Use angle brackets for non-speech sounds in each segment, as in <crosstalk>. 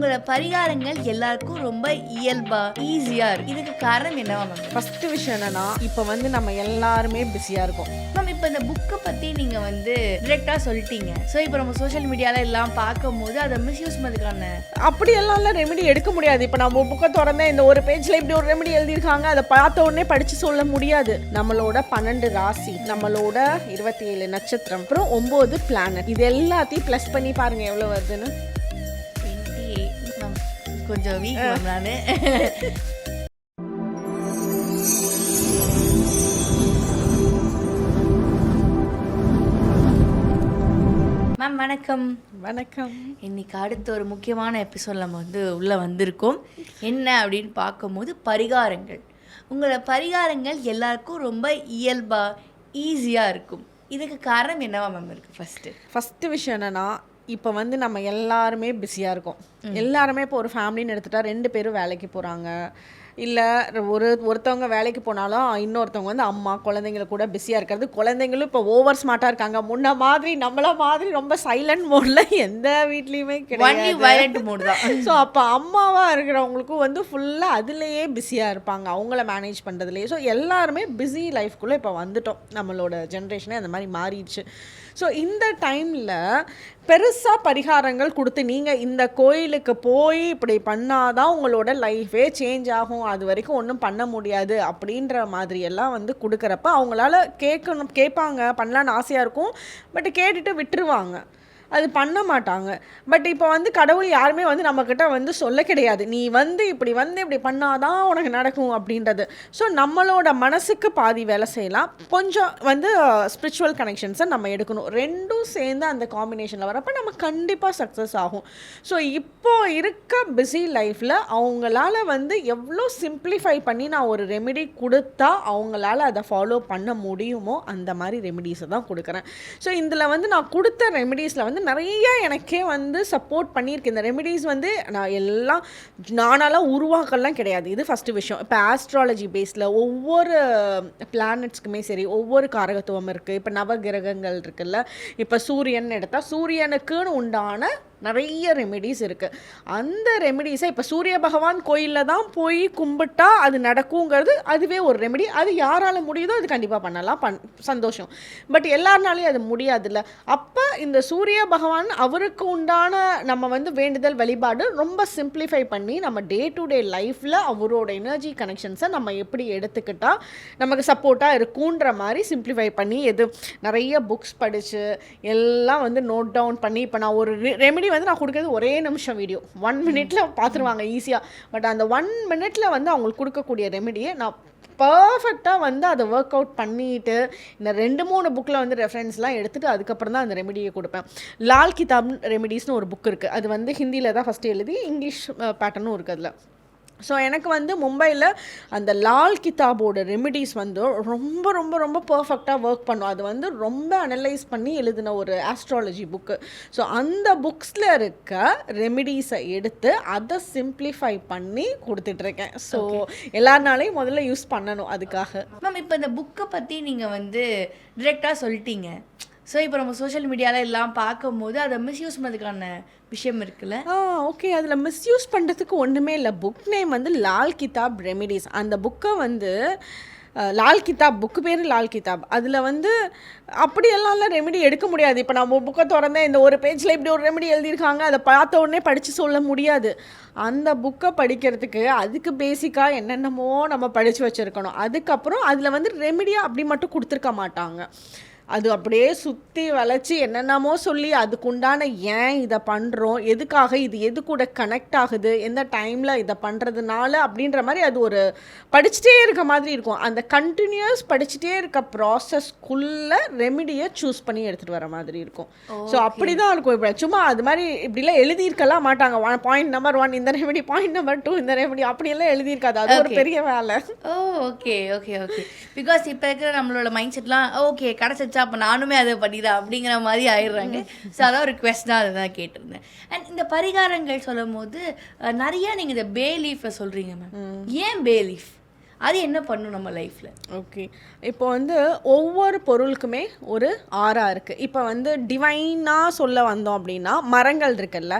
உங்களோட பரிகாரங்கள் எல்லாருக்கும் ரொம்ப இயல்பா ஈஸியா இருக்கு. இதுக்கு காரணம் என்னவா மேம் ஃபர்ஸ்ட் விஷயம் என்னன்னா இப்போ வந்து நம்ம எல்லாருமே பிஸியாக இருக்கோம். மேம் இப்போ இந்த புக்கை பத்தி நீங்க வந்து டிரெக்டா சொல்லிட்டீங்க. ஸோ இப்போ நம்ம சோஷியல் மீடியால எல்லாம் பார்க்கும்போது அதை மிஸ்யூஸ் பண்ணதுக்கான அப்படியெல்லாம் ரெமெடி எடுக்க முடியாது. இப்போ நம்ம புக்கை திறந்தேன் இந்த ஒரு பேஜில் இப்படி ஒரு ரெமெடி எழுதியிருக்காங்க அதை பார்த்த உடனே படித்து சொல்ல முடியாது. நம்மளோட பன்னெண்டு ராசி நம்மளோட இருபத்தி ஏழு நட்சத்திரம் அப்புறம் ஒம்பது பிளானட் இது எல்லாத்தையும் ப்ளஸ் பண்ணி பாருங்க எவ்வளோ வருதுன்னு. கொஞ்சம் வீக் நான் மேம் வணக்கம். வணக்கம். இன்னைக்கு அடுத்த ஒரு முக்கியமான எபிசோட் நம்ம வந்து உள்ளே வந்திருக்கோம். என்ன அப்படின்னு பார்க்கும்போது பரிகாரங்கள். உங்களோட பரிகாரங்கள் எல்லாருக்கும் ரொம்ப இயல்பா ஈஸியாக இருக்கும். இதுக்கு காரணம் என்னவா மேம் இருக்குது ஃபஸ்ட்டு ஃபஸ்ட்டு விஷயம் என்னன்னா இப்போ வந்து நம்ம எல்லாருமே பிஸியாக இருக்கோம். எல்லாருமே இப்போ ஒரு ஃபேமிலின்னு எடுத்துட்டா ரெண்டு பேரும் வேலைக்கு போகிறாங்க இல்லை ஒரு ஒருத்தவங்க வேலைக்கு போனாலும் இன்னொருத்தவங்க வந்து அம்மா குழந்தைங்கள கூட பிஸியாக இருக்கிறது. குழந்தைங்களும் இப்போ ஓவர் ஸ்மார்ட்டாக இருக்காங்க. முன்ன மாதிரி நம்மள மாதிரி ரொம்ப சைலண்ட் மோடில் எந்த வீட்லேயுமே கிடையாது. மூடு தான். <laughs> ஸோ அப்போ அம்மாவாக இருக்கிறவங்களுக்கும் வந்து ஃபுல்லாக அதுலேயே பிஸியாக இருப்பாங்க. அவங்கள மேனேஜ் பண்ணுறதுலேயே ஸோ எல்லாருமே பிஸி லைஃப்குள்ளே இப்போ வந்துட்டோம். நம்மளோட ஜென்ரேஷனே அந்த மாதிரி மாறிடுச்சு. ஸோ இந்த டைமில் பெருசாக பரிகாரங்கள் கொடுத்து நீங்கள் இந்த கோயிலுக்கு போய் இப்படி பண்ணாதான் உங்களோட லைஃபே சேஞ்ச் ஆகும். அது வரைக்கும் ஒன்றும் பண்ண முடியாது அப்படின்ற மாதிரி எல்லாம் வந்து கொடுக்குறப்ப அவங்களால கேட்கணும் கேட்பாங்க. பண்ணலான்னு ஆசையாக இருக்கும். பட் கேட்டுட்டு விட்டுருவாங்க. அது பண்ண மாட்டாங்க. பட் இப்போ வந்து கடவுள் யாருமே வந்து நம்மக்கிட்ட வந்து சொல்ல கிடையாது. நீ வந்து இப்படி வந்து இப்படி பண்ணாதான் உனக்கு நடக்கும் அப்படின்றது. ஸோ நம்மளோட மனசுக்கு பாதி வேலை செய்யலாம். கொஞ்சம் வந்து ஸ்பிரிச்சுவல் கனெக்ஷன்ஸை நம்ம எடுக்கணும். ரெண்டும் சேர்ந்து அந்த காம்பினேஷனில் வரப்போ நம்ம கண்டிப்பாக சக்ஸஸ் ஆகும். ஸோ இப்போ இருக்க பிஸி லைஃப்பில் அவங்களால வந்து எவ்வளோ சிம்பிளிஃபை பண்ணி நான் ஒரு ரெமெடி கொடுத்தா அவங்களால அதை ஃபாலோ பண்ண முடியுமோ அந்த மாதிரி ரெமெடிஸை தான் கொடுக்குறேன். ஸோ இதில் வந்து நான் கொடுத்த ரெமெடிஸில் வந்து நிறைய எனக்கே வந்து சப்போர்ட் பண்ணியிருக்கு. இந்த ரெமிடிஸ் வந்து நான் எல்லாம் நானாலாம் உருவாக்கலாம் கிடையாது. இது ஃபஸ்ட்டு விஷயம். இப்போ ஆஸ்ட்ராலஜி பேஸில் ஒவ்வொரு பிளானட்ஸ்க்குமே சரி ஒவ்வொரு காரகத்துவம் இருக்குது இப்போ நவகிரகங்கள் இருக்குல்ல. இப்போ சூரியன் எடுத்தால் சூரியனுக்குன்னு உண்டான நிறைய ரெமெடிஸ் இருக்குது அந்த ரெமெடிஸை இப்போ சூரிய பகவான் கோயிலில் தான் போய் கும்பிட்டா அது நடக்குங்கிறது அதுவே ஒரு ரெமெடி அது யாரால் முடியுதோ அது கண்டிப்பாக பண்ணலாம். பண் சந்தோஷம். பட் எல்லாருனாலையும் அது முடியாதுல்ல. அப்போ இந்த சூரிய பகவான் அவருக்கு உண்டான நம்ம வந்து வேண்டுதல் வழிபாடு ரொம்ப சிம்பிளிஃபை பண்ணி நம்ம டே டு டே லைஃப்பில் அவரோட எனர்ஜி கனெக்ஷன்ஸை நம்ம எப்படி எடுத்துக்கிட்டால் நமக்கு சப்போர்ட்டாக இருக்குன்ற மாதிரி சிம்பிளிஃபை பண்ணி எது நிறைய புக்ஸ் படித்து எல்லாம் வந்து நோட் டவுன் பண்ணி இப்போ நான் ஒரு ரெமெடி வந்து நான் கொடுக்குறது ஒரே நிமிஷம் வீடியோ ஒன் மினிட்ல பார்த்துருவாங்க ஈஸியாக பட் அந்த ஒன் மினிட்ல வந்து அவங்களுக்கு கொடுக்கக்கூடிய ரெமெடியை நான் பர்ஃபெக்டாக வந்து அதை ஒர்க் அவுட் பண்ணிட்டு இந்த ரெண்டு மூணு புக்கில் வந்து ரெஃபரன்ஸ்லாம் எடுத்துகிட்டு அதுக்கப்புறம் தான் அந்த ரெமெடியை கொடுப்பேன். லால் கிதாப் ரெமெடிஸ்னு ஒரு புக் இருக்குது அது வந்து ஹிந்தியில் தான் ஃபஸ்ட்டு எழுதி இங்கிலீஷ் பேட்டர்னும் இருக்குது அதில். ஸோ எனக்கு வந்து மும்பையில் அந்த லால் கிதாபோட ரெமிடிஸ் வந்து ரொம்ப ரொம்ப ரொம்ப பர்ஃபெக்டாக ஒர்க் பண்ணும். அது வந்து ரொம்ப அனலைஸ் பண்ணி எழுதின ஒரு ஆஸ்ட்ராலஜி புக்கு ஸோ அந்த புக்ஸில் இருக்க ரெமிடிஸை எடுத்து அதை சிம்பிளிஃபை பண்ணி கொடுத்துட்ருக்கேன் ஸோ எல்லாருனாலையும் முதல்ல யூஸ் பண்ணணும் அதுக்காக. மேம் இப்போ இந்த புக்கை பற்றி நீங்கள் வந்து டிரெக்டாக சொல்லிட்டீங்க. ஸோ இப்போ நம்ம சோஷியல் மீடியால எல்லாம் பார்க்கும்போது அதை மிஸ்யூஸ் பண்ணதுக்கான விஷயம் இருக்குல்ல? ஆ ஓகே அதில் மிஸ்யூஸ் பண்ணுறதுக்கு ஒன்றுமே இல்லை. புக் நேம் வந்து லால் கிதாப் ரெமிடிஸ். அந்த புக்கை வந்து லால் கிதாப் புக்கு பேர் லால் கிதாப். அதில் வந்து அப்படியெல்லாம்லாம் ரெமெடி எடுக்க முடியாது. இப்போ நம்ம புக்கை திறந்தேன் இந்த ஒரு பேஜில் இப்படி ஒரு ரெமெடி எழுதியிருக்காங்க. அதை பார்த்த உடனே படித்து சொல்ல முடியாது. அந்த புக்கை படிக்கிறதுக்கு அதுக்கு பேசிக்காக என்னென்னமோ நம்ம படித்து வச்சுருக்கணும். அதுக்கப்புறம் அதில் வந்து ரெமெடியாக அப்படி மட்டும் கொடுத்துருக்க மாட்டாங்க. அது அப்படியே சுற்றி வளைச்சி என்னென்னமோ சொல்லி அதுக்குண்டான ஏன் இதை பண்ணுறோம் எதுக்காக இது எது கூட கனெக்ட் ஆகுது? எந்த டைமில் இதை பண்ணுறதுனால அப்படின்ற மாதிரி அது ஒரு படிச்சுட்டே இருக்க மாதிரி இருக்கும். அந்த கண்டினியூஸ் படிச்சுட்டே இருக்க ப்ராசஸ்க்குள்ளே ரெமிடியை சூஸ் பண்ணி எடுத்துகிட்டு வர மாதிரி இருக்கும். ஸோ அப்படி தான் இருக்கும். இப்போ சும்மா அது மாதிரி இப்படிலாம் எழுதியிருக்கலாம் மாட்டாங்க. ஒன் பாயிண்ட் நம்பர் ஒன் இந்த ரெமெடி பாயிண்ட் நம்பர் டூ இந்த ரெமெடி அப்படியெல்லாம் எழுதியிருக்காது. அது ஒரு. பெரிய வேலை. Oh okay okay okay because இப்போ இருக்கிற நம்மளோட மைண்ட் செட்லாம் ஓகே கிடச்சிச்சா அப்போ நானுமே அதை பண்ணிதான் அப்படிங்கிற மாதிரி ஆயிடுறாங்க. ஸோ அதான் ஒரு கொஸ்டினாக அதை தான் கேட்டிருந்தேன். அண்ட் இந்த பரிகாரங்கள் சொல்லும் போது நிறைய நீங்கள் இந்த பே லீஃபை சொல்கிறீங்க மேம் ஏன் பே லீஃப் அது என்ன பண்ணும் நம்ம லைஃப்பில் ஓகே இப்போ வந்து ஒவ்வொரு பொருளுக்குமே ஒரு ஆறா இருக்குது இப்போ வந்து டிவைனாக சொல்ல வந்தோம் அப்படின்னா மரங்கள் இருக்குல்ல.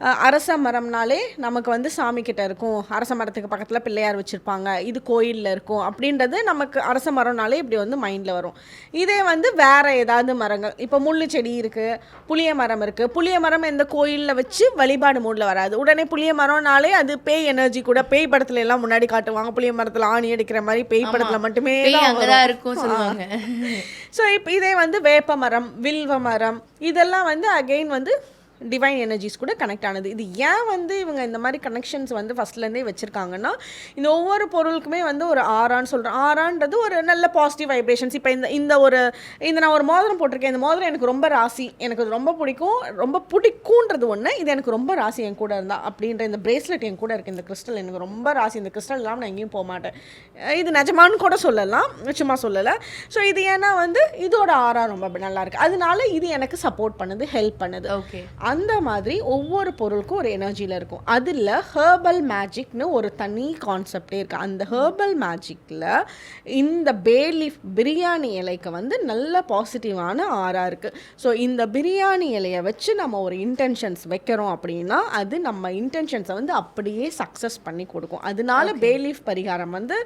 அரச மரம்னாலே நமக்கு வந்து சாமி கிட்ட இருக்கும். அரச மரத்துக்கு பக்கத்தில் பிள்ளையார் வச்சுருப்பாங்க. இது கோயிலில் இருக்கும். அப்படின்றது நமக்கு அரச மரம்னாலே இப்படி வந்து மைண்டில் வரும். இதே வந்து வேற ஏதாவது மரங்கள். இப்போ முள்ளு செடி இருக்குது புளிய மரம் இருக்குது புளிய மரம் எந்த கோயிலில் வச்சு வழிபாடு மூடில் வராது. உடனே புளிய மரம்னாலே அது பேய் எனர்ஜி கூட பேய் படத்துல எல்லாம் முன்னாடி காட்டுவாங்க. புளிய மரத்தில் ஆணி அடிக்கிற மாதிரி பேய் படத்தில் மட்டுமே. இருக்கும் சொல்லுவாங்க. ஸோ இப்போ இதே வந்து வேப்ப மரம் வில்வ மரம் இதெல்லாம் வந்து அகெயின் வந்து டிவைன் எனர்ஜிஸ் கூட கனெக்ட் ஆனது. இது ஏன் வந்து இவங்க இந்த மாதிரி கனெக்ஷன்ஸ் வந்து ஃபஸ்ட்லேருந்தே வச்சுருக்காங்கன்னா இந்த ஒவ்வொரு பொருளுக்குமே வந்து ஒரு ஆறான்னு சொல்கிறேன் ஆறான்றது ஒரு நல்ல பாசிட்டிவ் வைப்ரேஷன்ஸ் இப்போ இந்த இந்த ஒரு இந்த நான் ஒரு மோதிரம் போட்டிருக்கேன். இந்த மோதிரம் எனக்கு ரொம்ப ராசி எனக்கு ரொம்ப பிடிக்கும். ரொம்ப பிடிக்கும்ன்றது ஒன்று இது எனக்கு ரொம்ப ராசி என் கூட இருந்தா அப்படின்ற இந்த பிரேஸ்லெட் என் கூட இருக்குது இந்த கிறிஸ்டல் எனக்கு ரொம்ப ராசி. இந்த கிறிஸ்டல் இல்லாமல் நான் எங்கேயும் போக மாட்டேன். இது நிஜமான்னு கூட சொல்லலாம். சும்மா சொல்லலை. ஸோ இது ஏன்னா வந்து இதோட ஆறா ரொம்ப நல்லா இருக்கு. அதனால இது எனக்கு சப்போர்ட் பண்ணுது ஹெல்ப் பண்ணுது. ஓகே அந்த மாதிரி ஒவ்வொரு பொருளுக்கும் ஒரு எனர்ஜியில் இருக்கும். அதில் ஹேர்பல் மேஜிக்னு ஒரு தனி கான்செப்டே இருக்குது அந்த ஹேர்பல் மேஜிக்கில் இந்த பேலீஃப் பிரியாணி இலைக்கு வந்து நல்ல பாசிட்டிவான ஆறா இருக்குது ஸோ இந்த பிரியாணி இலையை வச்சு நம்ம ஒரு இன்டென்ஷன்ஸ் வைக்கிறோம் அப்படின்னா அது நம்ம இன்டென்ஷன்ஸை வந்து அப்படியே சக்ஸஸ் பண்ணி கொடுக்கும். அதனால பேலீஃப் பரிகாரம் வந்து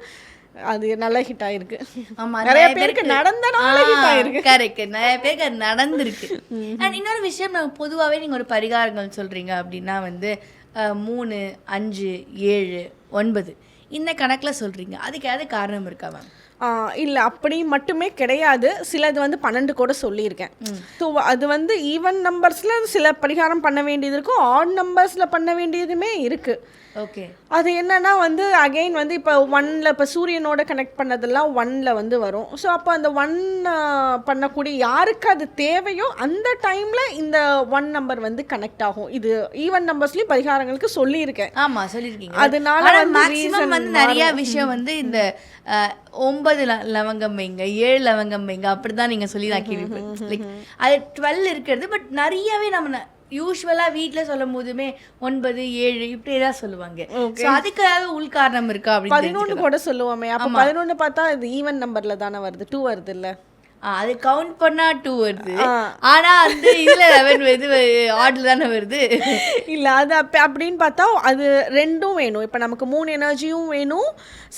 அது நல்ல ஹிட் ஆயிருக்கு. ஆமா <laughs> நிறைய பேருக்கு நடந்தனால ஹிட் ஆயிருக்கு. கரெக்ட் நிறைய பேருக்கு அது நடந்திருக்கு. <laughs> அண்ட் இன்னொரு விஷயம் நம்ம பொதுவாகவே நீங்க ஒரு பரிகாரங்கள் சொல்றீங்க அப்படின்னா வந்து மூணு அஞ்சு ஏழு ஒன்பது. இந்த கணக்குல சொல்றீங்க. அதுக்கு ஏதாவது காரணம் இருக்கா மேம்? இல்லை அப்படி மட்டுமே கிடையாது. சிலது வந்து பன்னெண்டு கூட சொல்லியிருக்கேன். ஸோ அது வந்து ஈவன் நம்பர்ஸில் சில பரிகாரம் பண்ண வேண்டியது இருக்கும். ஆட் நம்பர்ஸில் பண்ண வேண்டியதுமே இருக்குது ஓகே அது என்னன்னா வந்து அகைன் வந்து இப்போ ஒன்ல இப்போ சூரியனோட கனெக்ட் பண்ணதெல்லாம் ஒன்ல வந்து வரும். ஸோ அப்போ அந்த ஒன் பண்ணக்கூடிய யாருக்கு அது தேவையோ அந்த டைம்ல இந்த ஒன் நம்பர் வந்து கனெக்ட் ஆகும். இது ஈவன் நம்பர்ஸ்லயும் பரிகாரங்களுக்கு சொல்லியிருக்கேன். ஆமா சொல்லிருக்கீங்க அதனால மேக்ஸிமம் வந்து நிறைய விஷயம் வந்து இந்த ஒன்பது லவங்கம் வைங்க ஏழு லவங்கம் வைங்க அப்படிதான் நீங்க சொல்லி நான் கேள்விப்பட்டேன் லைக் அது டுவெல் இருக்கிறது பட் நிறையவே நம்ம யூஸ்வலாக வீட்டில் சொல்லும் போதுமே ஒன்பது ஏழு இப்படியே தான் சொல்லுவாங்க அதுக்கு ஏதாவது உள்காரணம் இருக்கா அப்படின்னு பதினொன்று கூட சொல்லுவோமே. அப்போ பதினொன்று பார்த்தா இது ஈவன் நம்பர்ல தானே வருது? டூ வருது இல்ல அது கவுண்ட் பண்ணா டூ வருது. ஆனா வந்து இதுல லெவன் வருது ஆட்ல தானே வருது. இல்ல அது அப்ப அப்படின்னு பார்த்தா அது ரெண்டும் வேணும். இப்போ நமக்கு மூணு எனர்ஜியும் வேணும்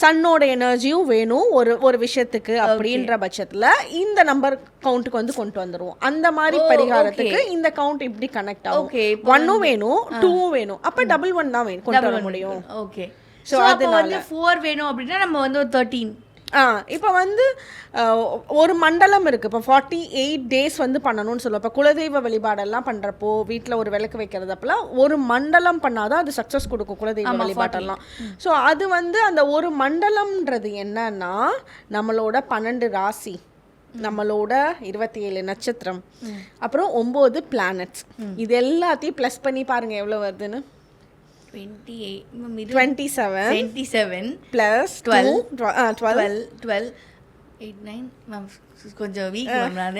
சன்னோட எனர்ஜியும் வேணும் ஒரு ஒரு விஷயத்துக்கு அப்படின்ற பட்சத்துல இந்த நம்பர் கவுண்ட்டுக்கு வந்து கொண்டு வந்துருவோம். அந்த மாதிரி பரிகாரத்துக்கு இந்த கவுண்ட் இப்படி கனெக்ட் ஆகும். இப்போ ஒன்னும் வேணும் டூவும் வேணும். அப்ப டபுள் ஒன் தான் வேணும் கொண்டு வர முடியும். ஓகே ஸோ அப்போ வந்து ஃபோர் வேணும் அப்படின்னா நம்ம வந்து ஒரு தேர்ட்டீன் இப்போ வந்து ஒரு மண்டலம் இருக்குது இப்போ ஃபார்ட்டி எயிட் டேஸ் வந்து பண்ணணும்னு சொல்லுவோம். இப்போ குலதெய்வ வழிபாடெல்லாம் பண்ணுறப்போ வீட்டில் ஒரு விளக்கு வைக்கிறது அப்பெல்லாம் ஒரு மண்டலம் பண்ணாதான் அது சக்ஸஸ் கொடுக்கும் குலதெய்வ வழிபாட்டெல்லாம். ஸோ அது வந்து அந்த ஒரு மண்டலம்ன்றது என்னன்னா நம்மளோட பன்னெண்டு ராசி நம்மளோட இருபத்தி ஏழு நட்சத்திரம் அப்புறம் ஒம்பது பிளானட்ஸ் இது எல்லாத்தையும் ப்ளஸ் பண்ணி பாருங்க எவ்வளோ வருதுன்னு. Twenty eight twenty seven twenty seven plus. Twelve twelve twelve eight nine ma'am கொஞ்சம் வீக் மேம் நான்.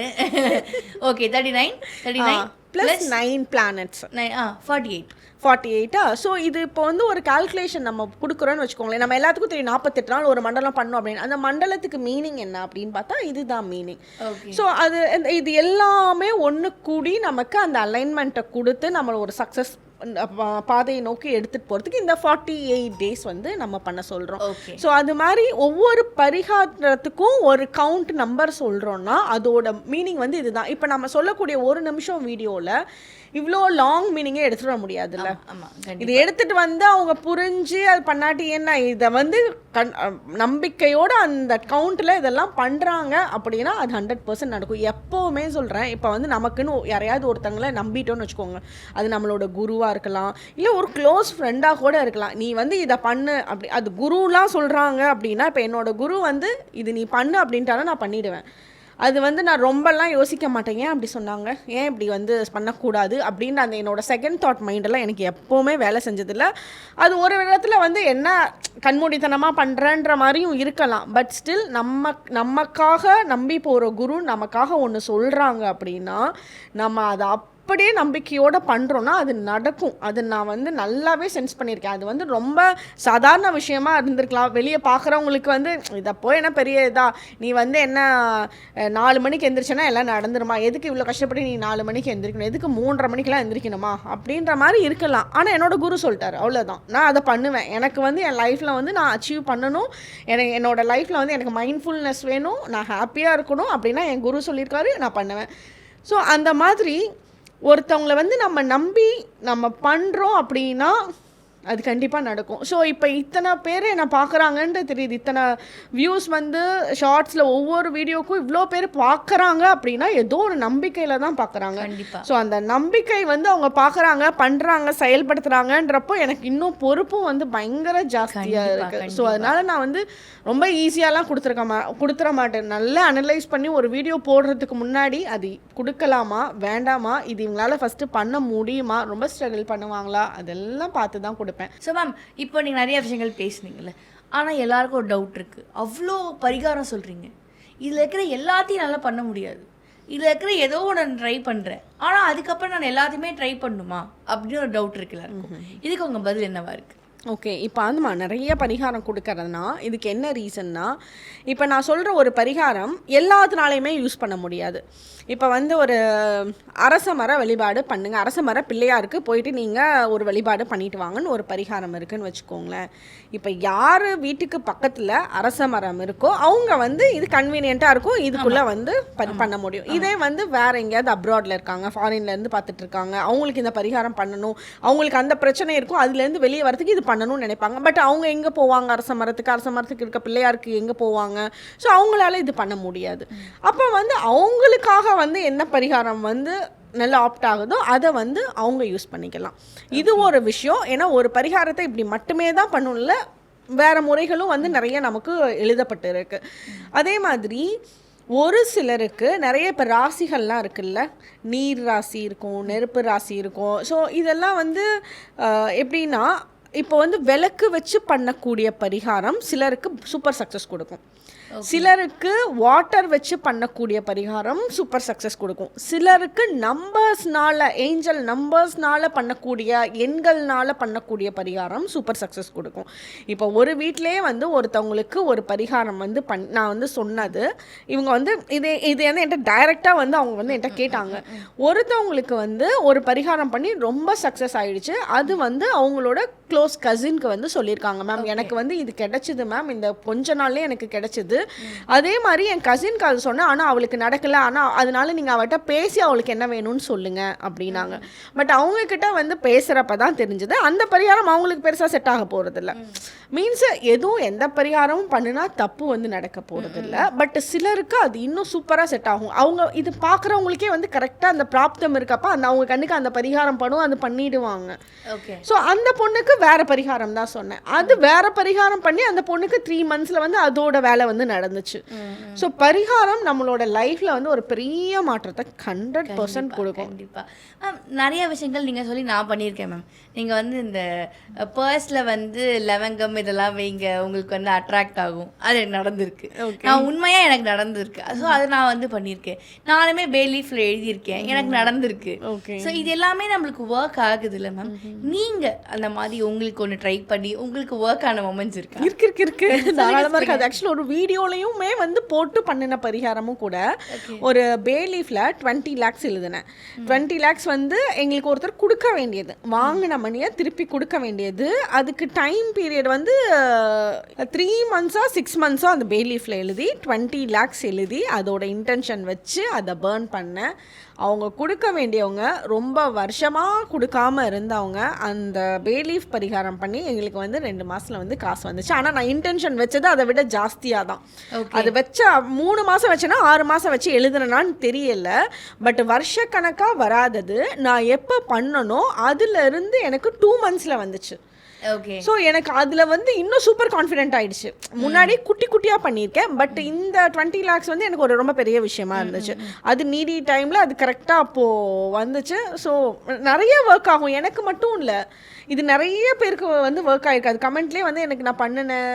Okay thirty nine thirty nine plus nine planets nine ah forty eight forty eight so இது இப்போ வந்து ஒரு கால்குலேஷன் நம்ம கொடுக்குறோன்னு வச்சுக்கோங்களேன். நம்ம எல்லாத்துக்கும் தெரியும் நாற்பத்தெட்டு நாள் ஒரு மண்டலம் பண்ணோம் அப்படின்னு. அந்த மண்டலத்துக்கு மீனிங் என்ன அப்படின்னு பார்த்தா இதுதான் மீனிங் ஸோ அது இது எல்லாமே ஒன்று கூடி நமக்கு அந்த அலைன்மெண்ட்டை கொடுத்து நம்மளை ஒரு சக்ஸஸ் பாதையை நோக்கி எடுத்துகிட்டு போகிறதுக்கு இந்த ஃபார்ட்டி எயிட் டேஸ் வந்து நம்ம பண்ண சொல்கிறோம் ஸோ அது மாதிரி ஒவ்வொரு பரிகாரத்துக்கும் ஒரு கவுண்ட் நம்பர் சொல்கிறோன்னா அதோட மீனிங் வந்து இதுதான். இப்போ நம்ம சொல்லக்கூடிய ஒரு நிமிஷம் வீடியோவில் இவ்வளோ லாங் மீனிங்கே எடுத்துட முடியாதுல்ல. ஆமா கண்டிப்பா. இது எடுத்துட்டு வந்து அவங்க புரிஞ்சு அது பண்ணாட்டி என்ன இதை வந்து கண் நம்பிக்கையோட அந்த கவுண்ட்ல இதெல்லாம் பண்றாங்க அப்படின்னா அது ஹண்ட்ரட் பர்சன்ட் நடக்கும். எப்பவுமே சொல்றேன் இப்போ வந்து நமக்குன்னு யாரையாவது ஒருத்தங்களை நம்பிட்டோம்னு வச்சுக்கோங்க. அது நம்மளோட குருவா இருக்கலாம் இல்லை ஒரு க்ளோஸ் ஃப்ரெண்டாக கூட இருக்கலாம். நீ வந்து இதை பண்ணு அப்படி அது குருலாம் சொல்றாங்க அப்படின்னா இப்போ என்னோட குரு வந்து இது நீ பண்ணு அப்படின்ட்டாலும் நான் பண்ணிடுவேன். அது வந்து நான் ரொம்பலாம் யோசிக்க மாட்டேன். ஏன் அப்படி சொன்னாங்க? ஏன் இப்படி வந்து பண்ணக்கூடாது? அப்படின்னு அந்த என்னோட செகண்ட் தாட் மைண்டெல்லாம் எனக்கு எப்போவுமே வேலை செஞ்சதில்ல. அது ஒரு விதத்தில் வந்து என்ன கண்மூடித்தனமாக பண்ணுறன்ற மாதிரியும் இருக்கலாம். பட் ஸ்டில் நம்ம நமக்காக நம்பி போகிற குரு நமக்காக ஒன்று சொல்கிறாங்க அப்படின்னா நம்ம அதை அப் அப்படியே நம்பிக்கையோடு பண்ணுறோன்னா அது நடக்கும். அது நான் வந்து நல்லாவே சென்ஸ் பண்ணியிருக்கேன். அது வந்து ரொம்ப சாதாரண விஷயமா இருந்திருக்கலாம். வெளியே பார்க்குறவங்களுக்கு வந்து இதை போய் என்ன பெரிய இதா? நீ வந்து என்ன நாலு மணிக்கு எந்திரிச்சேன்னா எல்லாம் நடந்துருமா? எதுக்கு இவ்வளோ கஷ்டப்பட்டு நீ நாலு மணிக்கு எந்திரிக்கணும்? எதுக்கு மூன்றரை மணிக்கெல்லாம் எந்திரிக்கணுமா? அப்படின்ற மாதிரி இருக்கலாம். ஆனால் என்னோட குரு சொல்லிட்டாரு. அவ்வளோதான் நான் அதை பண்ணுவேன். எனக்கு வந்து என் லைஃப்பில் வந்து நான் அச்சீவ் பண்ணணும். எனக்கு என்னோடய லைஃப்பில் வந்து எனக்கு மைண்ட்ஃபுல்னஸ் வேணும். நான் ஹாப்பியாக இருக்கணும். அப்படின்னா என் குரு சொல்லியிருக்காரு. நான் பண்ணுவேன். ஸோ அந்த மாதிரி ஒருத்தவங்களை வந்து நம்ம நம்பி நம்ம பண்ணுறோம் அப்படின்னா அது கண்டிப்பாக நடக்கும். ஸோ இப்போ இத்தனை பேர் என்ன பார்க்குறாங்கன்ட்டு தெரியுது. இத்தனை வியூஸ் வந்து ஷார்ட்ஸில் ஒவ்வொரு வீடியோக்கும் இவ்வளோ பேர் பார்க்குறாங்க அப்படின்னா ஏதோ ஒரு நம்பிக்கையில் தான் பார்க்குறாங்க ஸோ அந்த நம்பிக்கை வந்து அவங்க பார்க்குறாங்க பண்ணுறாங்க செயல்படுத்துகிறாங்கன்றப்போ எனக்கு இன்னும் பொறுப்பும் வந்து பயங்கர ஜாஸ்தியாக இருக்குது ஸோ அதனால நான் வந்து ரொம்ப ஈஸியாலாம் கொடுத்துருக்க மா கொடுத்துட மாட்டேன். நல்லா அனலைஸ் பண்ணி ஒரு வீடியோ போடுறதுக்கு முன்னாடி அது கொடுக்கலாமா வேண்டாமா இது இவங்களால ஃபஸ்ட்டு பண்ண முடியுமா ரொம்ப ஸ்ட்ரகிள் பண்ணுவாங்களா அதெல்லாம் பார்த்து தான் கொடுப்பேன். ஸோ மேம் இப்போ நீங்கள் நிறைய விஷயங்கள் பேசுனீங்கல்ல. ஆனால் எல்லாருக்கும் ஒரு டவுட் இருக்குது அவ்வளோ பரிகாரம் சொல்கிறீங்க இதில் இருக்கிற எல்லாத்தையும் நல்லா பண்ண முடியாது. இதில் இருக்கிற ஏதோ நான் ட்ரை பண்ணுறேன் ஆனால் அதுக்கப்புறம் நான் எல்லாத்தையுமே ட்ரை பண்ணுமா? அப்படின்னு ஒரு டவுட் இருக்குல்ல இதுக்கு உங்கள் பதில் என்னவா இருக்குது ஓகே இப்போ ஆமாம் நிறைய பரிகாரம் கொடுக்கறதுனா இதுக்கு என்ன ரீசன்னா இப்போ நான் சொல்கிற ஒரு பரிகாரம் எல்லாத்தினாலையுமே யூஸ் பண்ண முடியாது. இப்போ வந்து ஒரு அரச மர வழிபாடு பண்ணுங்கள் அரச மர பிள்ளையாருக்கு போயிட்டு நீங்கள் ஒரு வழிபாடு பண்ணிட்டு வாங்கன்னு ஒரு பரிகாரம் இருக்குன்னு வச்சுக்கோங்களேன். இப்போ யார் வீட்டுக்கு பக்கத்தில் அரச மரம் இருக்கோ அவங்க வந்து இது கன்வீனியண்ட்டாக இருக்கும் இதுக்குள்ளே வந்து பண்ண முடியும். இதே வந்து வேற எங்கேயாவது அப்ராட்ல இருக்காங்க ஃபாரின்ல இருந்து பார்த்துட்டு இருக்காங்க அவங்களுக்கு இந்த பரிகாரம் பண்ணணும் அவங்களுக்கு அந்த பிரச்சனை இருக்கும் அதுலேருந்து வெளியே வரதுக்கு இது பண்ணணும்னு நினைப்பாங்க. பட் அவங்க எங்கே போவாங்க? அரச மரத்துக்கு அரச மரத்துக்கு இருக்க பிள்ளையாருக்கு எங்கே போவாங்க? ஸோ அவங்களால இது பண்ண முடியாது. அப்போ வந்து அவங்களுக்காக வந்து என்ன பரிகாரம் வந்து நல்லா ஆப்ட் ஆகுதோ அதை வந்து அவங்க யூஸ் பண்ணிக்கலாம். இது ஒரு விஷயம். ஏன்னா ஒரு பரிகாரத்தை இப்படி மட்டுமே தான் பண்ணணும்ல வேறு முறைகளும் வந்து நிறைய நமக்கு எழுதப்பட்டு இருக்கு அதே மாதிரி ஒரு சிலருக்கு நிறைய இப்போ ராசிகள்லாம் இருக்குல்ல நீர் ராசி இருக்கும் நெருப்பு ராசி இருக்கும். ஸோ இதெல்லாம் வந்து எப்படின்னா இப்போ வந்து விளக்கு வச்சு பண்ணக்கூடிய பரிகாரம் சிலருக்கு சூப்பர் சக்ஸஸ் கொடுக்கும். சிலருக்கு வாட்டர் வச்சு பண்ணக்கூடிய பரிகாரம் சூப்பர் சக்ஸஸ் கொடுக்கும். சிலருக்கு நம்பர்ஸ்னால ஏஞ்சல் நம்பர்ஸ்னால பண்ணக்கூடிய எண்கள்னால பண்ணக்கூடிய பரிகாரம் சூப்பர் சக்ஸஸ் கொடுக்கும். இப்போ ஒரு வீட்டிலேயே வந்து ஒருத்தவங்களுக்கு ஒரு பரிகாரம் வந்து பண் நான் வந்து சொன்னது. இவங்க வந்து இது இது வந்து என்கிட்ட டைரெக்டாக வந்து அவங்க வந்து என்கிட்ட கேட்டாங்க. <laughs> ஒருத்தவங்களுக்கு வந்து ஒரு பரிகாரம் பண்ணி ரொம்ப சக்ஸஸ் ஆயிடுச்சு. அது வந்து அவங்களோட க்ளோஸ் கசின்க்கு வந்து சொல்லியிருக்காங்க மேம் எனக்கு வந்து இது கிடைச்சிது மேம் இந்த கொஞ்ச நாள்லயே எனக்கு கிடைச்சிது. அதே மாதிரி என் கசின்க்கு அது சொன்னேன் ஆனால் அவளுக்கு நடக்கல. ஆனால் அதனால நீங்கள் அவட்ட பேசி அவளுக்கு என்ன வேணும்னு சொல்லுங்க அப்படின்னாங்க. பட் அவங்க கிட்ட வந்து பேசுகிறப்ப தான் தெரிஞ்சது. அந்த பரிகாரம் அவங்களுக்கு பெருசாக செட் ஆக போகிறதில்ல மீன்ஸ் எதுவும் எந்த பரிகாரமும் பண்ணுனா தப்பு வந்து நடக்க போகிறதில்ல பட் சிலருக்கு அது இன்னும் சூப்பராக செட் ஆகும். அவங்க இது பார்க்குறவங்களுக்கே வந்து கரெக்டாக அந்த பிராப்தம் இருக்கப்ப அந்த அவங்க கண்ணுக்கு அந்த பரிகாரம் பண்ணும் அது பண்ணிடுவாங்க. ஓகே ஸோ அந்த பொண்ணுக்கு வேற பரிகாரம் தான் சொன்னேன். அது வேற பரிகாரம் பண்ணி அந்த பொண்ணுக்கு த்ரீ மந்த்ஸில் வந்து அதோட வேலை வந்து நடந்துச்சு. ஸோ பரிகாரம் நம்மளோட லைஃப்ல வந்து ஒரு பெரிய மாற்றத்தை ஹண்ட்ரட் பர்சன்ட் கொடுக்கும். கண்டிப்பா. மேம் நிறைய விஷயங்கள் நீங்க சொல்லி நான் பண்ணியிருக்கேன் மேம் நீங்க வந்து இந்த பர்ஸ்ல வந்து லவங்கம் இதெல்லாம் வைங்க உங்களுக்கு வந்து அட்ராக்ட் ஆகும். அது எனக்கு நடந்திருக்கு. நான் உண்மையா எனக்கு நடந்திருக்கு. ஸோ அது நான் வந்து பண்ணியிருக்கேன். நானுமே பேலீஃப்ல எழுதியிருக்கேன். எனக்கு நடந்திருக்கு. ஸோ இது எல்லாமே நம்மளுக்கு ஒர்க் ஆகுது இல்லை மேம். நீங்க அந்த மாதிரி உங்களுக்கு ஒன்று ட்ரை பண்ணி உங்களுக்கு ஒர்க் ஆன மொமெண்ட்ஸ் இருக்கா? இருக்கு இருக்கு இருக்கு. தாராளமாக இருக்கு அது ஆக்சுவலி ஒரு வீடியோலையுமே வந்து போட்டு பண்ணின பரிகாரமும் கூட ஒரு பேலீஃப்ல டுவெண்ட்டி லேக்ஸ் எழுதினேன். டுவெண்ட்டி லேக்ஸ் வந்து எங்களுக்கு ஒருத்தர் கொடுக்க வேண்டியது. வாங்கின மணியை திருப்பி கொடுக்க வேண்டியது. அதுக்கு டைம் பீரியட் வந்து த்ரீ மந்த்ஸா சிக்ஸ் மந்த்ஸோ அந்த பேலீஃப்ல எழுதி டுவெண்ட்டி லேக்ஸ் எழுதி அதோட இன்டென்ஷன் வச்சு அதை பேர்ன் பண்ணேன். அவங்க கொடுக்க வேண்டியவங்க ரொம்ப வருஷமாக கொடுக்காம இருந்தவங்க அந்த பேலீஃப் பரிகாரம் பண்ணி எங்களுக்கு வந்து ரெண்டு மாசத்துல வந்து காசு வந்துச்சு. ஆனால் நான் இன்டென்ஷன் வச்சது அதை விட ஜாஸ்தியாக தான் அது வச்ச மூணு மாதம் வச்சேன்னா ஆறு மாதம் வச்சு எழுதுனேனான்னு தெரியல. பட் வருஷக்கணக்காக வராதது. நான் எப்போ பண்ணனோ அதுல இருந்து எனக்கு டூ மந்த்ஸில் வந்துச்சு. ஸோ எனக்கு அதில் வந்து இன்னும் சூப்பர் கான்ஃபிடென்ட் ஆயிடுச்சு. முன்னாடி குட்டி குட்டியாக பண்ணியிருக்கேன். பட் இந்த டுவெண்ட்டி லேக்ஸ் வந்து எனக்கு ஒரு ரொம்ப பெரிய விஷயமா இருந்துச்சு. அது நீடி டைமில் அது கரெக்டாக அப்போது வந்துச்சு. ஸோ நிறைய ஒர்க் ஆகும். எனக்கு மட்டும் இல்லை. இது நிறைய பேருக்கு வந்து ஒர்க் ஆயிருக்கு. அது கமெண்ட்லேயே வந்து எனக்கு நான் பண்ணினேன்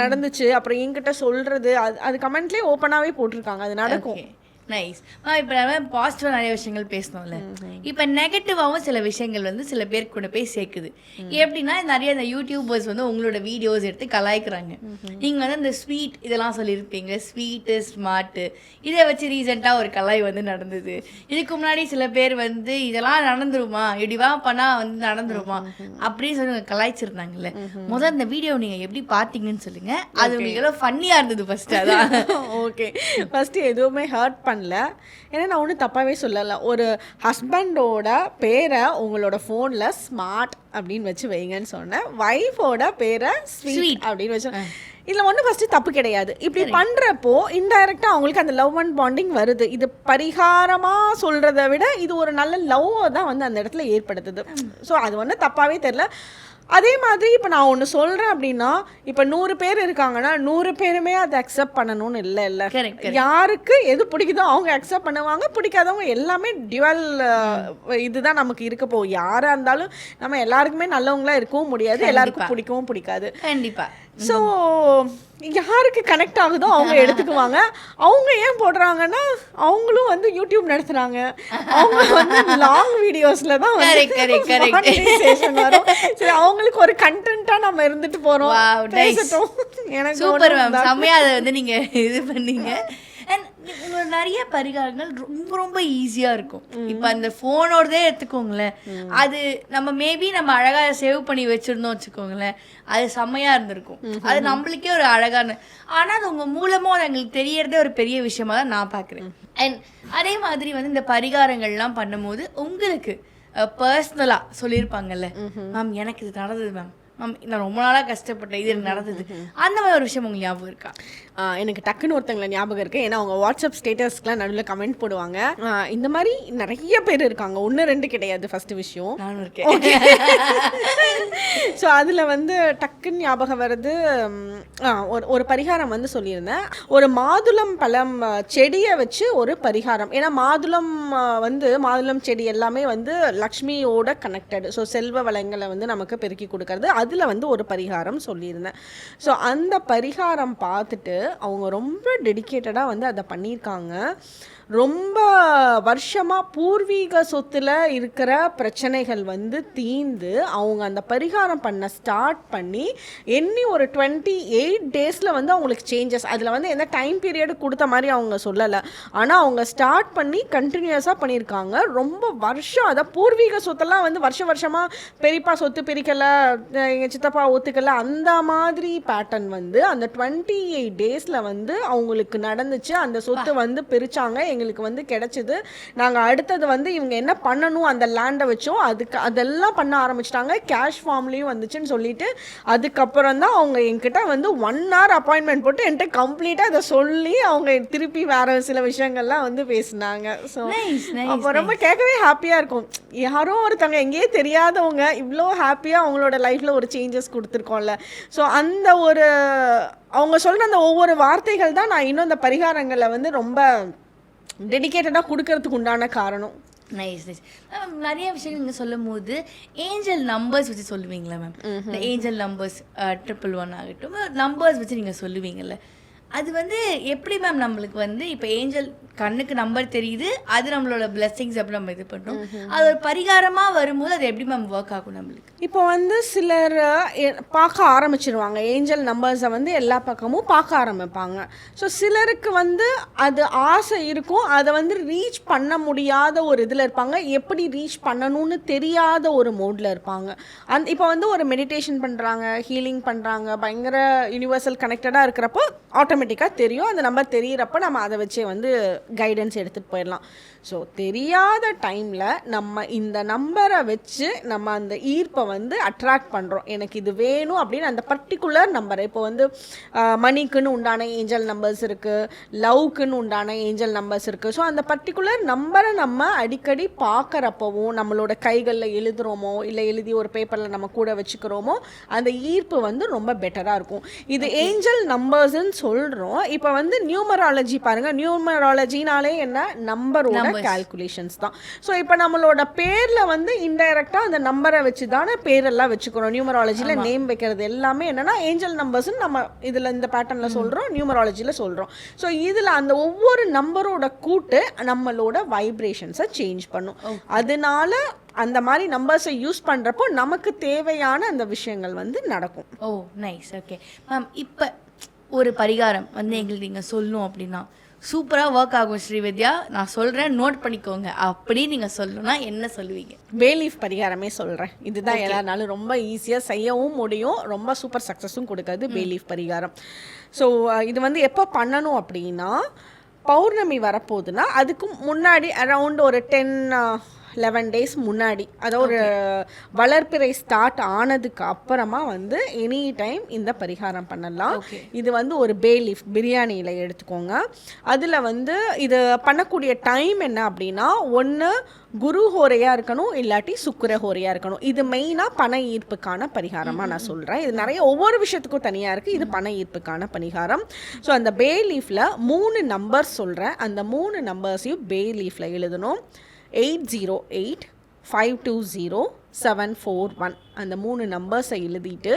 நடந்துச்சு. அப்புறம் என்கிட்ட சொல்கிறது அது அது கமெண்ட்லேயே ஓப்பனாகவே போட்டிருக்காங்க. அது நடக்கும். ஓகே நைஸ் இப்போ நம்ம பாசிட்டிவாக நிறைய விஷயங்கள் பேசணும்ல. இப்போ நெகட்டிவாகவும் சில விஷயங்கள் வந்து சில பேர் கூட போய் சேர்க்குது. எப்படின்னா நிறைய இந்த யூடியூபர்ஸ் வந்து உங்களோட வீடியோஸ் எடுத்து கலாய்க்கிறாங்க. நீங்கள் வந்து இந்த ஸ்வீட் இதெல்லாம் சொல்லியிருப்பீங்க. ஸ்வீட்டு ஸ்மார்ட்டு இதை வச்சு ரீசெண்டாக ஒரு கலாய் வந்து நடந்தது. இதுக்கு முன்னாடி சில பேர் வந்து இதெல்லாம் நடந்துருமா? இப்படிவா பண்ணால் வந்து நடந்துருமா? அப்படின்னு சொல்லி கலாய்ச்சிருந்தாங்கல்ல. முதல்ல இந்த வீடியோ நீங்கள் எப்படி பார்த்தீங்கன்னு சொல்லுங்க. அது உங்களுக்கு ஃபன்னியாக இருந்தது ஃபர்ஸ்ட் அதான். <laughs> ஓகே ஃபஸ்ட்டு எதுவுமே ஹர்ட் பண்ணல. ஏன்னா நான் ஒன்றும் தப்பாகவே சொல்லலை. ஒரு ஹஸ்பண்டோட பேரை உங்களோட ஃபோனில் ஸ்மார்ட் அப்படின்னு வச்சு வைங்கன்னு சொன்னேன். ஒய்ஃபோட பேரை. ஸ்வீட் அப்படின்னு வச்சு இதில் ஒன்றும் ஃபஸ்ட்டு தப்பு கிடையாது. இப்படி பண்ணுறப்போ இன்டைரக்டாக அவங்களுக்கு அந்த லவ் அண்ட் பாண்டிங் வருது. இது பரிகாரமாக சொல்கிறத விட இது ஒரு நல்ல லவ் தான் வந்து அந்த இடத்துல ஏற்படுத்துது. ஸோ அது ஒன்றும் தப்பாகவே தெரில அதே மாதிரி இப்போ நான் ஒன்று சொல்கிறேன் அப்படின்னா இப்போ நூறு பேர் இருக்காங்கன்னா நூறு பேருமே அதை அக்செப்ட் பண்ணணும்னு இல்லை இல்லை. யாருக்கு எது பிடிக்குதோ அவங்க அக்செப்ட் பண்ணுவாங்க பிடிக்காதவங்க எல்லாமே டியூவல் இதுதான் நமக்கு இருக்க போகும் யாராக இருந்தாலும் நம்ம எல்லாருக்குமே நல்லவங்களா இருக்கவும் முடியாது. எல்லாருக்கும் பிடிக்கவும் பிடிக்காது. கண்டிப்பா. ஸோ யாருக்கு கனெக்ட் ஆகுதோ அவங்க <laughs> எடுத்துக்குவாங்க. அவங்க ஏன் போடுறாங்கன்னா அவங்களும் வந்து யூடியூப் நடத்துறாங்க. அவங்க வந்து லாங் வீடியோஸ்ல தான் வரும். சரி அவங்களுக்கு ஒரு கண்டென்ட்டா நம்ம இருந்துட்டு nice. பேசட்டும். எனக்கு சூப்பர் மேம் தான். செம்மையா அதை வந்து நீங்க இது பண்ணீங்க. உங்களோட நிறைய பரிகாரங்கள் ரொம்ப ரொம்ப ஈஸியா இருக்கும். இப்போ அந்த ஃபோனோடதே எடுத்துக்கோங்களேன். அது நம்ம மேபி நம்ம அழகா சேவ் பண்ணி வச்சிருந்தோம் வச்சுக்கோங்களேன். அது செம்மையா இருந்திருக்கும். அது நம்மளுக்கே ஒரு அழகான ஆனா அது உங்க மூலமா அது எங்களுக்கு தெரியறதே ஒரு பெரிய விஷயமா தான் நான் பாக்குறேன். அண்ட் அதே மாதிரி வந்து இந்த பரிகாரங்கள்லாம் பண்ணும்போது உங்களுக்கு பர்சனலாக சொல்லியிருப்பாங்கல்ல மேம் எனக்கு இது நடந்தது மேம். மேம் நான் ரொம்ப நாளாக கஷ்டப்பட்டேன். இது நடந்தது. அந்த மாதிரி ஒரு விஷயம் உங்களுக்கு ஞாபகம் இருக்கா? எனக்கு டக்குன்னு ஒருத்தங்களை ஞாபகம் இருக்கு. ஏன்னா அவங்க வாட்ஸ்அப் ஸ்டேட்டஸ்க்குலாம் நடுவில் கமெண்ட் போடுவாங்க. இந்த மாதிரி நிறைய பேர் இருக்காங்க. ஒன்று ரெண்டு கிடையாது ஃபர்ஸ்ட் விஷயம். நானும் இருக்கேன். ஸோ அதில் வந்து டக்குன்னு ஞாபகம் வருது ஒரு ஒரு பரிகாரம் வந்து சொல்லியிருந்தேன். ஒரு மாதுளம் பழம் செடியை வச்சு ஒரு பரிகாரம். ஏன்னா மாதுளம் வந்து மாதுளம் செடி எல்லாமே வந்து லக்ஷ்மியோட கனெக்டட் ஸோ செல்வ வளங்களை வந்து நமக்கு பெருக்கி கொடுக்கறது. அதில் வந்து ஒரு பரிகாரம் சொல்லியிருந்தேன். ஸோ அந்த பரிகாரம் பார்த்துட்டு அவங்க ரொம்ப டெடிக்கேட்டடாக வந்து அதை பண்ணியிருக்காங்க. ரொம்ப வருஷமாக பூர்வீக சொத்துல இருக்கிற பிரச்சனைகள் வந்து தீந்து அவங்க அந்த பரிகாரம் பண்ண ஸ்டார்ட் பண்ணி எண்ணி ஒரு டுவெண்ட்டி எயிட் டேஸில் வந்து அவங்களுக்கு சேஞ்சஸ் அதில் வந்து எந்த டைம் பீரியட் கொடுத்த மாதிரி அவங்க சொல்லலை. ஆனால் அவங்க ஸ்டார்ட் பண்ணி கண்டினியூஸாக பண்ணியிருக்காங்க. ரொம்ப வருஷம் அதை பூர்வீக சொத்தெல்லாம் வந்து வருஷம் வருஷமாக பெரியப்பா சொத்து பிரிக்கலை எங்கள் சித்தப்பா ஒத்துக்கலை. அந்த மாதிரி பேட்டர்ன் வந்து அந்த டுவெண்ட்டி எயிட் டேஸில் வந்து அவங்களுக்கு நடந்துச்சு. அந்த சொத்து வந்து பிரிச்சாங்க. எங்களுக்கு வந்து கிடைச்சிது. நாங்கள் அடுத்தது வந்து இவங்க என்ன பண்ணணும் அந்த லேண்டை வச்சோம். அதுக்கு அதெல்லாம் பண்ண ஆரம்பிச்சிட்டாங்க. கேஷ் ஃபார்ம்லேயும் வந்துச்சுன்னு சொல்லிட்டு அதுக்கப்புறம் தான் அவங்க என்கிட்ட வந்து ஒன் ஹவர் அப்பாயின்மெண்ட் போட்டு என்கிட்ட கம்ப்ளீட்டாக அதை சொல்லி அவங்க திருப்பி வேற சில விஷயங்கள்லாம் வந்து பேசினாங்க. ஸோ அப்போ ரொம்ப கேட்கவே ஹாப்பியாக இருக்கும். யாரோ ஒருத்தவங்க எங்கேயே தெரியாதவங்க இவ்வளோ ஹாப்பியாக அவங்களோட லைஃப்பில் ஒரு சேஞ்சஸ் கொடுத்துருக்கோம்ல. ஸோ அந்த ஒரு அவங்க சொல்கிற அந்த ஒவ்வொரு வார்த்தைகள் தான் நான் இன்னும் இந்த பரிகாரங்களை வந்து ரொம்ப டெடிகேட்டடாக கொடுக்கறதுக்கு உண்டான காரணம். நைஸ் நைஸ் மேம் நிறைய விஷயங்கள் நீங்கள் சொல்லும் போது ஏஞ்சல் நம்பர்ஸ் வச்சு சொல்லுவீங்களா மேம் இந்த ஏஞ்சல் நம்பர்ஸ் ட்ரிபிள் ஒன் ஆகட்டும் நம்பர்ஸ் வச்சு நீங்கள் சொல்லுவீங்கல்ல? அது வந்து எப்படி மேம் நம்மளுக்கு வந்து இப்போ ஏஞ்சல் கண்ணுக்கு நம்பர் தெரியுது அது நம்மளோட பிளெஸிங்ஸ் அப்படி நம்ம இது பண்ணுறோம் அது ஒரு பரிகாரமாக வரும்போது அது எப்படி மேம் ஒர்க் ஆகும் நம்மளுக்கு? இப்போ வந்து சிலர் பார்க்க ஆரம்பிச்சிருவாங்க. ஏஞ்சல் நம்பர்ஸை வந்து எல்லா பக்கமும் பார்க்க ஆரம்பிப்பாங்க. ஸோ சிலருக்கு வந்து அது ஆசை இருக்கும். அதை வந்து ரீச் பண்ண முடியாத ஒரு இதில் இருப்பாங்க. எப்படி ரீச் பண்ணணும்னு தெரியாத ஒரு மோடில் இருப்பாங்க. அந் இப்போ வந்து ஒரு மெடிடேஷன் பண்ணுறாங்க ஹீலிங் பண்ணுறாங்க பயங்கர யூனிவர்சல் கனெக்டடாக இருக்கிறப்போ ஆட்டோமேட்டிக்காக தெரியும். அந்த நம்பர் தெரியிறப்ப நம்ம அதை வச்சே வந்து கைடன்ஸ் எடுத்துகிட்டு போயிடலாம். ஸோ தெரியாத டைமில் நம்ம இந்த நம்பரை வச்சு நம்ம அந்த ஈர்ப்பை வந்து அட்ராக்ட் பண்ணுறோம் எனக்கு இது வேணும் அப்படின்னு அந்த பர்டிகுலர் நம்பரை இப்போ வந்து மணிக்குன்னு உண்டான ஏஞ்சல் நம்பர்ஸ் இருக்குது லவ்க்குன்னு உண்டான ஏஞ்சல் நம்பர்ஸ் இருக்குது ஸோ அந்த பர்டிகுலர் நம்பரை நம்ம அடிக்கடி பார்க்குறப்பவும் நம்மளோட கைகளில் எழுதுகிறோமோ இல்லை எழுதி ஒரு பேப்பரில் நம்ம கூட வச்சுக்கிறோமோ அந்த ஈர்ப்பு வந்து ரொம்ப பெட்டராக இருக்கும். இது ஏஞ்சல் நம்பர்ஸ்ன்னு சொல்கிறோம் சொல்கிறோம் இப்போ வந்து நியூமராலஜி பாருங்கள் நியூமராலஜினாலே என்ன? நம்பரோட. கால்குலேஷன்ஸ் தான். ஸோ இப்போ நம்மளோட பேரில் வந்து இன்டைரக்டாக அந்த நம்பரை வச்சு தானே பேரெல்லாம் வச்சுக்கிறோம். நியூமராலஜியில் நேம் வைக்கிறது எல்லாமே என்னன்னா ஏஞ்சல் நம்பர்ஸ்னு நம்ம இதில் இந்த பேட்டர்னில் சொல்கிறோம் நியூமராலஜியில் சொல்கிறோம் ஸோ இதில் அந்த ஒவ்வொரு நம்பரோட கூட்டு நம்மளோட வைப்ரேஷன்ஸை சேஞ்ச் பண்ணும். அதனால அந்த மாதிரி நம்பர்ஸை யூஸ் பண்ணுறப்போ நமக்கு தேவையான அந்த விஷயங்கள் வந்து நடக்கும். ஓ நைஸ் ஓகே மேம் இப்போ ஒரு பரிகாரம் வந்து எங்களுக்கு நீங்கள் சொல்லணும் அப்படின்னா. சூப்பராக ஒர்க் ஆகும் ஸ்ரீவித்யா. நான் சொல்கிறேன் நோட் பண்ணிக்கோங்க. அப்படி நீங்கள் சொல்லணும்னா என்ன சொல்லுவீங்க? பேலீஃப் பரிகாரமே சொல்கிறேன் இதுதான் எல்லாருனாலும் ரொம்ப ஈஸியாக செய்யவும் முடியும். ரொம்ப சூப்பர் சக்ஸஸும் கொடுக்காது பேலீஃப் பரிகாரம். ஸோ இது வந்து எப்போ பண்ணணும் அப்படின்னா பௌர்ணமி வரப்போகுதுன்னா அதுக்கு முன்னாடி அரவுண்ட் ஒரு டென் லெவன் டேஸ் முன்னாடி. அதாவது ஒரு வளர்ப்பிறை ஸ்டார்ட் ஆனதுக்கு அப்புறமா வந்து எனி டைம் இந்த பரிகாரம் பண்ணலாம். இது வந்து ஒரு பேலீஃப் பிரியாணியில் எடுத்துக்கோங்க. அதில் வந்து இது பண்ணக்கூடிய டைம் என்ன அப்படின்னா ஒன்று குரு ஹோரையாக இருக்கணும் இல்லாட்டி சுக்கிர ஹோரையாக இருக்கணும். இது மெயினாக பண ஈர்ப்புக்கான பரிகாரமாக நான் சொல்கிறேன் இது நிறைய ஒவ்வொரு விஷயத்துக்கும் தனியாக இருக்குது இது பண ஈர்ப்புக்கான பரிகாரம். ஸோ அந்த பே லீஃபில் மூணு நம்பர்ஸ் சொல்கிறேன் அந்த மூணு நம்பர்ஸையும் பே லீஃபில் எழுதணும். 808 520 அந்த மூணு நம்பர்ஸை எழுதிட்டு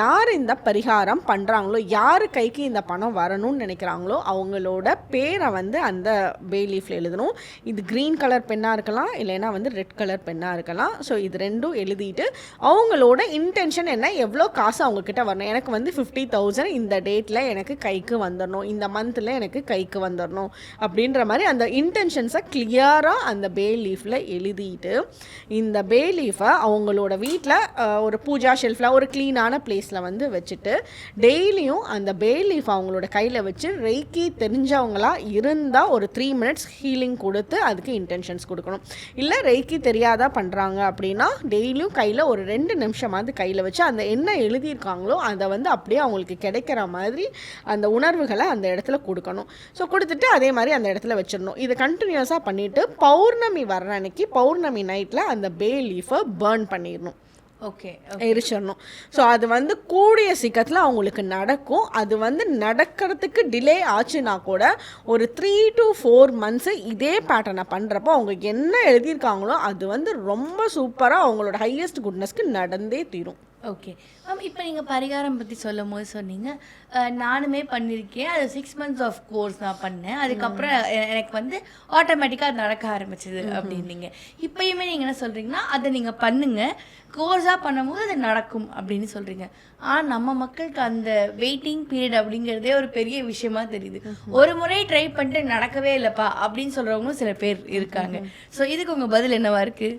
யார் இந்த பரிகாரம் பண்ணுறாங்களோ யார் கைக்கு இந்த பணம் வரணும்னு நினைக்கிறாங்களோ அவங்களோட பேரை வந்து அந்த பேலீஃபில் எழுதணும். இது க்ரீன் கலர் பென்னாக இருக்கலாம் இல்லைன்னா வந்து ரெட் கலர் பென்னாக இருக்கலாம். ஸோ இது ரெண்டும் எழுதிட்டு அவங்களோட இன்டென்ஷன் என்ன? எவ்வளோ காசு அவங்கக்கிட்ட வரணும்? எனக்கு வந்து ஃபிஃப்டி தௌசண்ட் இந்த டேட்டில் எனக்கு கைக்கு வந்துடணும் இந்த மந்தில் எனக்கு கைக்கு வந்துடணும் அப்படின்ற மாதிரி அந்த இன்டென்ஷன்ஸை கிளியராக அந்த பே லீஃபில் எழுதிட்டு இந்த பே லீஃபை அவங்களோட வீட்டில் ஒரு பூஜா ஷெல்ஃபில் ஒரு க்ளீனான பிளேஸில் வந்து வச்சுட்டு டெய்லியும் அந்த பே லீஃப் அவங்களோட கையில் வச்சு ரெய்க்கி தெரிஞ்சவங்களாக இருந்தால் ஒரு த்ரீ மினிட்ஸ் ஹீலிங் கொடுத்து அதுக்கு இன்டென்ஷன்ஸ் கொடுக்கணும். இல்லை ரெய்க்கி தெரியாதா பண்ணுறாங்க அப்படின்னா டெய்லியும் கையில் ஒரு ரெண்டு நிமிஷமாவது கையில் வச்சு அந்த என்ன எழுதியிருக்காங்களோ அதை வந்து அப்படியே அவங்களுக்கு கிடைக்கிற மாதிரி அந்த உணர்வுகளை அந்த இடத்துல கொடுக்கணும். ஸோ கொடுத்துட்டு அதே மாதிரி அந்த இடத்துல வச்சிடணும். இதை கண்டினியூஸாக பண்ணிவிட்டு பௌர்ணமி வர்ற அன்னைக்கு பௌர்ணமி நைட்டில் அந்த பே லீஃபை பேர்ன் பண்ணிடணும். ஓகே எரிச்சிடணும் ஸோ அது வந்து கூடிய சீக்கிரத்தில் அவங்களுக்கு நடக்கும். அது வந்து நடக்கிறதுக்கு டிலே ஆச்சுன்னா கூட ஒரு த்ரீ டு ஃபோர் மந்த்ஸு இதே பேட்டர்னை பண்ணுறப்போ அவங்க என்ன எழுதியிருக்காங்களோ அது வந்து ரொம்ப சூப்பராக அவங்களோட ஹையஸ்ட் குட்னஸ்க்கு நடந்தே தீரும். ஓகே மேம் இப்போ நீங்கள் பரிகாரம் பற்றி சொல்லும் போது சொன்னீங்க. அஹ், நானுமே பண்ணியிருக்கேன் அது சிக்ஸ் மந்த்ஸ் ஆஃப் கோர்ஸ் நான் பண்ணேன். அதுக்கப்புறம் எ- எனக்கு வந்து ஆட்டோமேட்டிக்காக நடக்க ஆரம்பிச்சது அப்படின்னீங்க. இப்பயுமே நீங்கள் என்ன சொல்கிறீங்கன்னா அதை நீங்கள் பண்ணுங்க. கோர்ஸாக பண்ணும்போது அது நடக்கும் அப்படின்னு சொல்கிறீங்க ஆனால் நம்ம மக்களுக்கு அந்த வெயிட்டிங் பீரியட் அப்படிங்கிறதே ஒரு பெரிய விஷயமா தெரியுது. ஒரு முறை ட்ரை பண்ணிட்டு நடக்கவே இல்லைப்பா அப்படின்னு சொல்கிறவங்களும் சில பேர் இருக்காங்க. ஸோ இதுக்கு உங்கள் பதில் என்னவா இருக்குது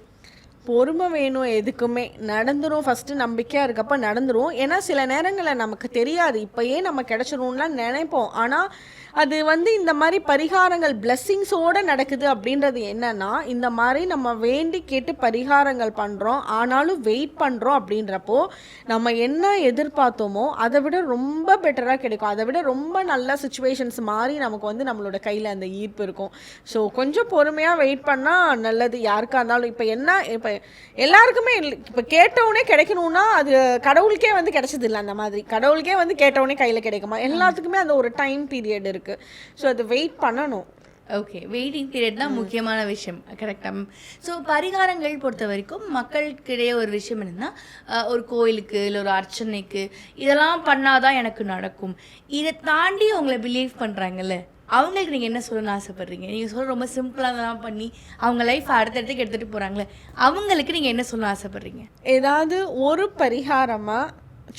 பொறுமை வேணும் எதுக்குமே. நடந்துரும். ஃபஸ்ட்டு நம்பிக்கையாக இருக்கப்ப நடந்துரும். ஏன்னா சில நேரங்களில் நமக்கு தெரியாது. இப்போயே நம்ம கிடச்சிரும்லாம் நினைப்போம். ஆனால் அது வந்து இந்த மாதிரி பரிகாரங்கள் பிளெஸ்ஸிங்ஸோடு நடக்குது அப்படின்றது என்னன்னா இந்த மாதிரி நம்ம வேண்டி கேட்டு பரிகாரங்கள் பண்ணுறோம் ஆனாலும் வெயிட் பண்ணுறோம் அப்படின்றப்போ நம்ம என்ன எதிர்பார்த்தோமோ அதை விட ரொம்ப பெட்டராக கிடைக்கும். அதை விட ரொம்ப நல்ல சுச்சுவேஷன்ஸ் மாதிரி நமக்கு வந்து நம்மளோட கையில் அந்த ஈர்ப்பு இருக்கும். ஸோ கொஞ்சம் பொறுமையாக வெயிட் பண்ணால் நல்லது. யாருக்கா இருந்தாலும் இப்போ என்ன இப்போ எல்லாருக்குமே இப்போ கேட்டவுடனே கிடைக்கணும்னா அது கடவுளுக்கே வந்து கிடைச்சது இல்லை அந்த மாதிரி. கடவுளுக்கே வந்து கேட்டவுடனே கையில் கிடைக்குமா? எல்லாத்துக்குமே அந்த ஒரு டைம் பீரியட் இருக்குது ஸோ அது வெயிட் பண்ணணும். ஓகே வெயிட்டிங் பீரியட் தான் முக்கியமான விஷயம். கரெக்டாக ஸோ பரிகாரங்கள் பொறுத்த வரைக்கும் மக்களுக்கிடையே ஒரு விஷயம் என்னன்னா ஒரு கோயிலுக்கு இல்லை ஒரு அர்ச்சனைக்கு இதெல்லாம் பண்ணாதான் எனக்கு நடக்கும். இதை தாண்டி உங்களை பிலீவ் பண்ணுறாங்கல்ல அவங்களுக்கு நீங்கள் என்ன சொல்லணும்னு ஆசைப்படுறீங்க? நீங்கள் சொல்ல ரொம்ப சிம்பிளாக இதெல்லாம் பண்ணி அவங்க லைஃப் அடுத்தடுத்துக்கு எடுத்துகிட்டு போகிறாங்களே அவங்களுக்கு நீங்கள் என்ன சொல்ல ஆசைப்படுறீங்க? ஏதாவது ஒரு பரிகாரமாக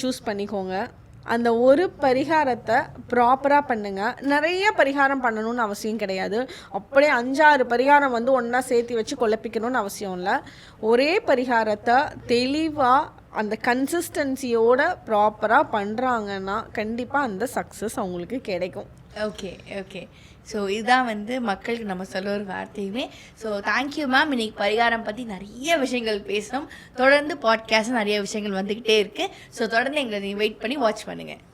சூஸ் பண்ணிக்கோங்க. அந்த ஒரு பரிகாரத்தை ப்ராப்பராக பண்ணுங்கள் நிறைய பரிகாரம் பண்ணணும்னு அவசியம் கிடையாது. அப்படியே அஞ்சாறு பரிகாரம் வந்து ஒன்றா சேர்த்து வச்சு குழப்பிக்கணும்னு அவசியம் இல்லை. ஒரே பரிகாரத்தை தெளிவாக அந்த கன்சிஸ்டன்சியோட ப்ராப்பராக பண்ணுறாங்கன்னா கண்டிப்பாக அந்த சக்ஸஸ் அவங்களுக்கு கிடைக்கும். ஓகே ஓகே ஸோ இதுதான் வந்து மக்களுக்கு நம்ம சொல்ல ஒரு வார்த்தையுமே. ஸோ தேங்க்யூ மேம் இன்னைக்கு பரிகாரம் பற்றி நிறைய விஷயங்கள் பேசணும் தொடர்ந்து பாட்காஸ்ட் நிறைய விஷயங்கள் வந்துக்கிட்டே இருக்குது ஸோ தொடர்ந்து எங்களை நீங்கள் வெயிட் பண்ணி வாட்ச் பண்ணுங்கள்